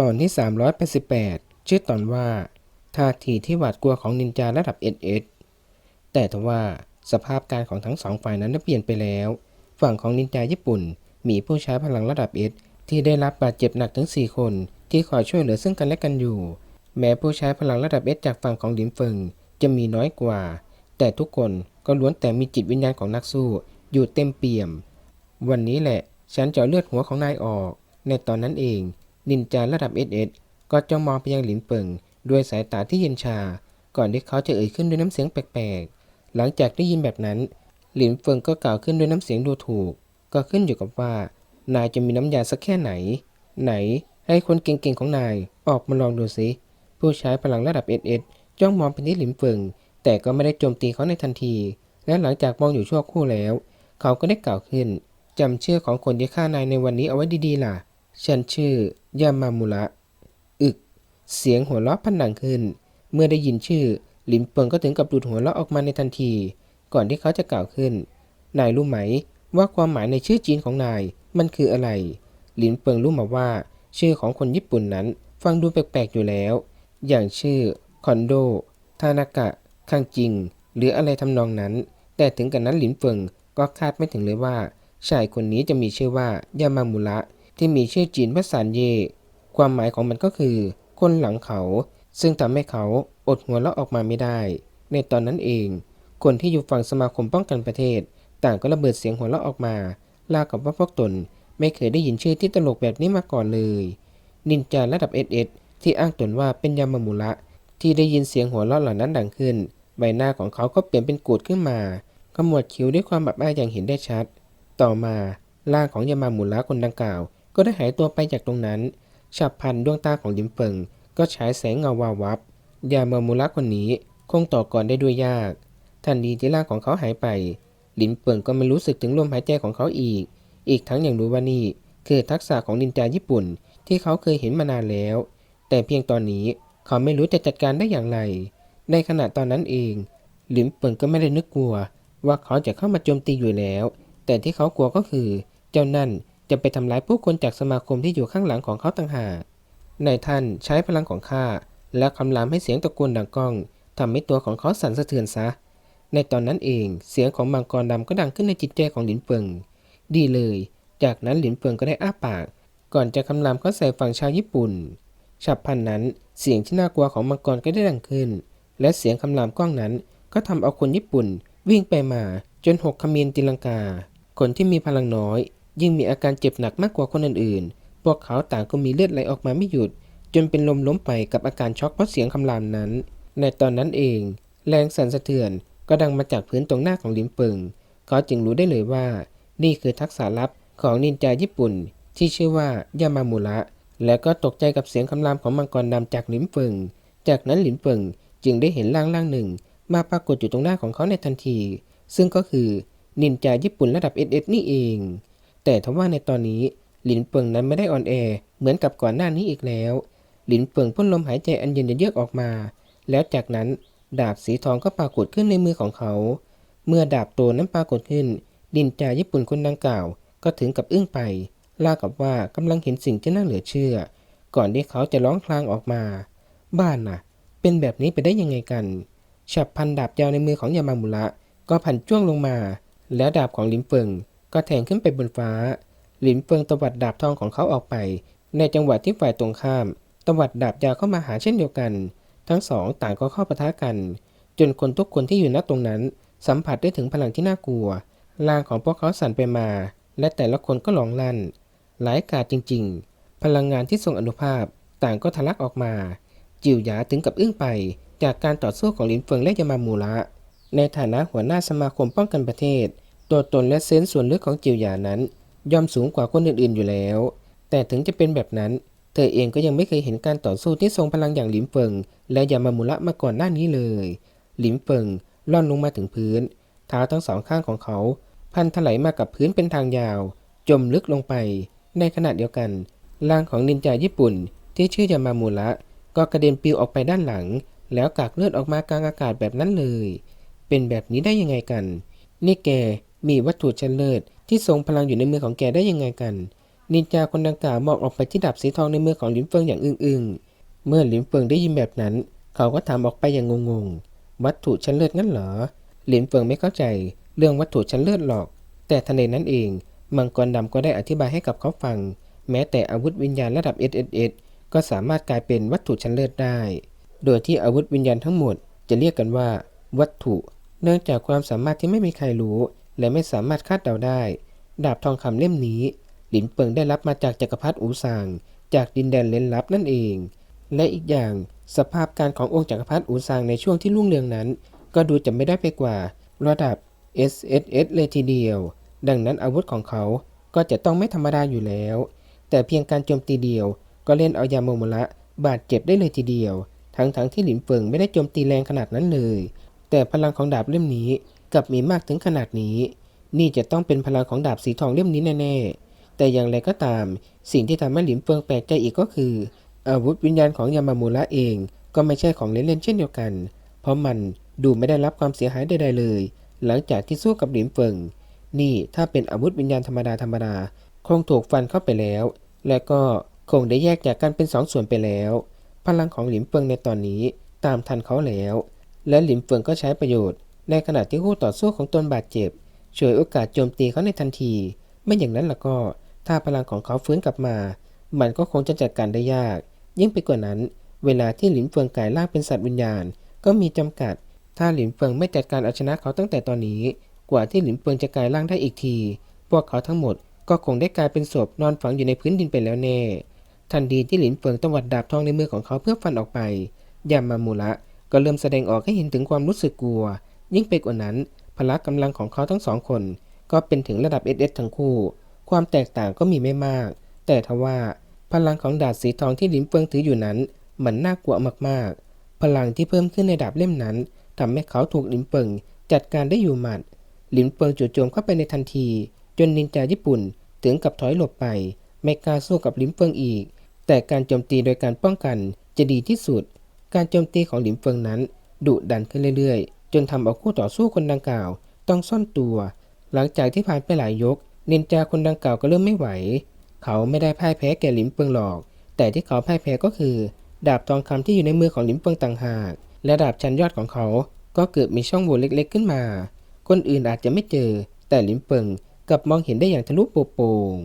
ตอนที่ 388 ชื่อตอนว่า ท่าทีที่หวาดกลัวของนินจาระดับเอเอแต่ทว่าสภาพการของทั้งสองฝ่ายนั้นได้เปลี่ยนไปแล้ว ฝั่งของนินจาญี่ปุ่น มีผู้ใช้พลังระดับเอที่ได้รับบาดเจ็บหนักถึง 4 คน ที่คอยช่วยเหลือซึ่งกันและกันอยู่ แม้ผู้ใช้พลังระดับเอจากฝั่งของหลินเฟิงจะมีน้อยกว่า แต่ทุกคนก็ล้วนแต่มีจิตวิญญาณของนักสู้ อยู่เต็มเปี่ยม วันนี้แหละ ฉันจะเอาเลือดหัวของนายออก ในตอนนั้นเอง นินจาระดับเอสเอสก็จ้องมองไปยังหลินเปิงด้วยสายตาที่เย็นชา ก่อนที่เขาจะเอ่ยขึ้นด้วยน้ำเสียงแปลกๆ หลังจากได้ยินแบบนั้น หลินเฟิงก็กล่าวขึ้นด้วยน้ำเสียงดูถูก ก็ขึ้นอยู่กับว่า นายจะมีน้ำยาสักแค่ไหน ไหนให้คนเก่งๆของนายออกมาลองดูสิ ผู้ใช้พลังระดับเอสเอสจ้องมองไปที่หลินเฟิง แต่ก็ไม่ได้โจมตีเขาในทันที และหลังจากมองอยู่ชั่วครู่แล้ว เขาก็ได้กล่าวขึ้นจำเชื่อของคนที่ฆ่านายในวันนี้เอาไว้ดีๆล่ะ ฉันชื่อยามามุระ อึก เสียงหัวเราะพันดังขึ้น เมื่อได้ยินชื่อ หลินเปิงก็ถึงกับดูดหัวเราะออกมาในทันที ก่อนที่เขาจะกล่าวขึ้น นายรู้ไหมว่าความหมายในชื่อจีนของนายมันคืออะไร หลินเปิงรู้มาว่า ชื่อของคนญี่ปุ่นนั้น ฟังดูแปลกๆอยู่แล้ว อย่างชื่อ คอนโด ทานากะ คังจิง หรืออะไรทำนองนั้น แต่ถึงกันนั้นหลินเฟิงก็คาดไม่ถึงเลยว่าชายคนนี้จะมีชื่อว่ายามามุระ ที่มีชื่อจีนว่าซานเย่ความหมายของมันก็คือ คนหลังเขา ซึ่งทำให้เขาอดหัวเราะออกมาไม่ได้ ในตอนนั้นเอง คนที่อยู่ฝั่งสมาคมป้องกันประเทศ ต่างก็ระเบิดเสียงหัวเราะออกมา ลากับว่าพวกตนไม่เคยได้ยินชื่อที่ตลกแบบนี้มาก่อนเลย นินจาระดับเอสเอสที่อ้างตนว่าเป็นยามามุระที่ได้ยินเสียงหัวเราะเหล่านั้นดังขึ้น ใบหน้าของเขาก็เปลี่ยนเป็นกูดขึ้นมาขมวดคิ้วด้วยความแบบอ้าอย่างเห็นได้ชัด ต่อมาร่างของยามามุระคนดังกล่าว ก็ได้หายตัวไปจากตรงนั้น ฉับพลันดวงตาของลิมเฟิง ก็ฉายแสงเงาวาววับ ยาเมามุระคนนี้คงต่อกรได้ด้วยยาก ทันทีที่ร่างของเขาหายไป ลินเปิงก็ไม่รู้สึกถึงลมหายใจของเขาอีก อีกทั้งอย่างรู้ว่านี่คือทักษะของนินจาญี่ปุ่นที่เขาเคยเห็นมานานแล้ว แต่เพียงตอนนี้เขาไม่รู้จะจัดการได้อย่างไร ในขณะตอนนั้นเอง หลินเปิงก็ไม่ได้นึกกลัว ว่าเขาจะเข้ามาโจมตีอยู่แล้ว แต่ที่เขากลัวก็คือ เจ้านั่น จะไปทำร้ายผู้คนจากสมาคมที่อยู่ข้างหลังของเขาต่างหากนายท่านใช้พลังของข้าและคำรามให้เสียงตะโกนดังก้องทำให้ตัวของเขาสั่นสะเทือนซะ ในตอนนั้นเองเสียงของมังกรดำก็ดังขึ้นในจิตใจของหลินเฟิง ดีเลย จากนั้นหลินเฟิงก็ได้อ้าปาก ก่อนจะคำรามเขาใส่ฝั่งชาวญี่ปุ่น ฉับพลันนั้นเสียงที่น่ากลัวของมังกรก็ได้ดังขึ้น และเสียงคำรามกล้องนั้น ก็ทำเอาคนญี่ปุ่น วิ่งไปมาจนหกขมีนตีลังกา คนที่มีพลังน้อย ยิ่งมีอาการเจ็บหนักมากกว่าคนอื่นๆ พวกเขาต่างก็มีเลือดไหลออกมาไม่หยุด จนเป็นลมล้มไปกับอาการช็อกเพราะเสียงคำรามนั้น ในตอนนั้นเอง แรงสั่นสะเทือนก็ดังมาจากพื้นตรงหน้าของลิมเปิงเขาจึงรู้ได้เลยว่า นี่คือทักษะลับของนินจาญี่ปุ่น ที่ชื่อว่ายามามุระ และก็ตกใจกับเสียงคำรามของมังกรดำจากหลินเฟิงจากนั้นหลินเฟิงจึงได้เห็นร่างร่างหนึ่ง มาปรากฏอยู่ตรงหน้าของเขาในทันที ซึ่งก็คือนินจาญี่ปุ่นระดับเอเอนี่เอง แต่ทว่าในตอนนี้หลินเฟิงนั้นไม่ได้อ่อนแอเหมือนกับก่อนหน้านี้อีกแล้ว หลินเฟิงพ่นลมหายใจอันเย็นเยือกออกมา แล้วจากนั้นดาบสีทองก็ปรากฏขึ้นในมือของเขา เมื่อดาบโตนั้นปรากฏขึ้นนินจาญี่ปุ่นคนดังกล่าว ก็ถึงกับอึ้งไปล่ากับว่ากำลังเห็นสิ่งที่น่าเหลือเชื่อ ก่อนที่เขาจะร้องคลางออกมา บ้านน่ะ เป็นแบบนี้ไปได้ยังไงกันฉับพันดาบยาวในมือของยามามุระก็พันจ้วงลงมา แล้วดาบของลิมเฟิง ก็แทงขึ้นไปบนฟ้า หลิมเฟิงตวัดดาบทองของเขาออกไป ในจังหวะที่ฝ่ายตรงข้ามตวัดดาบยาวเข้ามาหาเช่นเดียวกัน ทั้งสองต่างก็เข้าปะทะกัน จนคนทุกคนที่อยู่ณตรงนั้น สัมผัสได้ถึงพลังที่น่ากลัวร่างของพวกเขาสั่นไปมา และแต่ละคนก็หลงลั่น หลายกาจจริง ๆ พลังงานที่ทรงอนุภาพต่างก็ทะลักออกมา จิวหยาถึงกับอึ้งไป จากการต่อสู้ของลินเฟิงและยามามูระในฐานะหัวหน้าสมาคมป้องกันประเทศ ตัวตนและเซนส์ส่วนลึกของจิวหยานั้น ย่อมสูงกว่าคนอื่นๆอยู่แล้ว แต่ถึงจะเป็นแบบนั้น เธอเองก็ยังไม่เคยเห็นการต่อสู้ที่ทรงพลังอย่างหลินเฟิง และยามามูระมาก่อนหน้านี้เลย หลินเฟิงล่อนลงมาถึงพื้นเท้าทั้งสองข้างของเขา พันถลายมากับพื้นเป็นทางยาว จมลึกลงไป ในขณะเดียวกันร่างของนินจาญี่ปุ่น ที่ชื่อยามามูระก็กระเด็นปลิวออกไปด้านหลัง แล้วกากเลือดออกมากลางอากาศแบบนั้นเลย เป็นแบบนี้ได้ยังไงกัน นี่แก มีวัตถุชั้นเลิศที่ทรงพลังอยู่ในมือของแกได้ยังไงกัน นินจาคนดังกล่าวมองออกไปที่ดาบสีทองในมือของหลินเฟิงอย่างอึ้งๆ เมื่อหลินเฟิงได้ยินแบบนั้น เขาก็ถามออกไปอย่างงงๆ วัตถุชั้นเลิศงั้นเหรอหลินเฟิงไม่เข้าใจเรื่องวัตถุชั้นเลิศหรอก แต่ทันใดนั้นเอง มังกรดำก็ได้อธิบายให้กับเขาฟัง แม้แต่อาวุธวิญญาณระดับ SSS ก็สามารถกลายเป็นวัตถุชั้นเลิศได้ โดยที่อาวุธวิญญาณทั้งหมดจะเรียกกันว่า วัตถุ เนื่องจากความสามารถที่ไม่มีใครรู้ และไม่สามารถคาดเดาได้ ดาบทองคำเล่มนี้ หลินเปิงได้รับมาจากจักรพรรดิอูซางจากดินแดนเล้นลับนั่นเอง และอีกอย่างสภาพการขององค์จักรพรรดิอูซางในช่วงที่รุ่งเรืองนั้น ก็ดูจะไม่ได้ไปกว่า ระดับ SSS เลยทีเดียว ดังนั้นอาวุธของเขาก็จะต้องไม่ธรรมดาอยู่แล้ว แต่เพียงการโจมตีเดียว ก็เล่นเอายาโมโมระบาดเจ็บได้เลยทีเดียว ทั้งๆทที่หลินเฟิงไม่ได้โจมตีแรงขนาดนั้นเลย แต่พลังของดาบเล่มนี้ กลับมีมากถึงขนาดนี้ นี่จะต้องเป็นพลังของดาบสีทองเล่มนี้แน่ๆ แต่อย่างไรก็ตาม สิ่งที่ทำให้หลินเฟิงแปลกใจอีกก็คือ อาวุธวิญญาณของยามามูระเองก็ไม่ใช่ของเล่นๆเช่นเดียวกัน เพราะมันดูไม่ได้รับความเสียหายใดๆเลย หลังจากที่สู้กับหลินเฟิง นี่ถ้าเป็นอาวุธวิญญาณธรรมดาธรรมดาคงถูกฟันเข้าไปแล้ว และก็คงได้แยกจากกันเป็นสองส่วนไปแล้ว พลังของหลินเฟิงในตอนนี้ตามทันเขาแล้ว และหลินเฟิงก็ใช้ประโยชน์ ในขณะที่คู่ต่อสู้ของตนบาดเจ็บช่วยโอกาสโจมตีเขาในทันที ไม่อย่างนั้นล่ะก็ ถ้าพลังของเขาฟื้นกลับมา มันก็คงจะจัดการได้ยาก ยิ่งไปกว่านั้น เวลาที่หลินเฟิงกลายร่างเป็นสัตว์วิญญาณ ก็มีจำกัด ถ้าหลินเฟิงไม่จัดการเอาชนะเขาตั้งแต่ตอนนี้ กว่าที่หลินเฟิงจะกลายร่างได้อีกที พวกเขาทั้งหมดก็คงได้กลายเป็นศพนอนฝังอยู่ในพื้นดินไปแล้วแน่ ทันทีที่หลินเฟิงตวัดดาบทองในมือของเขาเพื่อฟันออกไป ยามามูระก็เริ่มแสดงออกให้เห็นถึงความรู้สึกกลัว ยิ่งไปกว่านั้น พละกำลังของเขาทั้งสองคน ก็เป็นถึงระดับ SS ทั้งคู่ ความแตกต่างก็มีไม่มาก แต่ทว่าพลังของดาบสีทองที่หลินเฟิงถืออยู่นั้น มันน่ากลัวมากๆ พลังที่เพิ่มขึ้นในดาบเล่มนั้นทำให้เขาถูกหลินเฟิงจัดการได้อยู่หมัดหลินเฟิงจู่โจมเข้าไปในทันที จนนินจาญี่ปุ่นถึงกับถอยหลบไป ไม่กล้าสู้กับหลินเฟิงอีก แต่การโจมตีโดยการป้องกันจะดีที่สุด การโจมตีของหลินเฟิงนั้นดุดันขึ้นเรื่อยๆ จนทำเอาคู่ต่อสู้คนดังกล่าว ต้องซ่อนตัว หลังจากที่ผ่านไปหลายยก นินจาคนดังกล่าวก็เริ่มไม่ไหว เขาไม่ได้พ่ายแพ้แก่หลินเฟิงหรอก แต่ที่เขาพ่ายแพ้ก็คือ ดาบทองคำที่อยู่ในมือของหลินเฟิงต่างหาก และดาบชันยอดของเขา ก็เกิดมีช่องโหว่เล็กๆขึ้นมา คนอื่นอาจจะไม่เจอ แต่หลินเฟิงกลับมองเห็นได้อย่างทะลุโปร่ง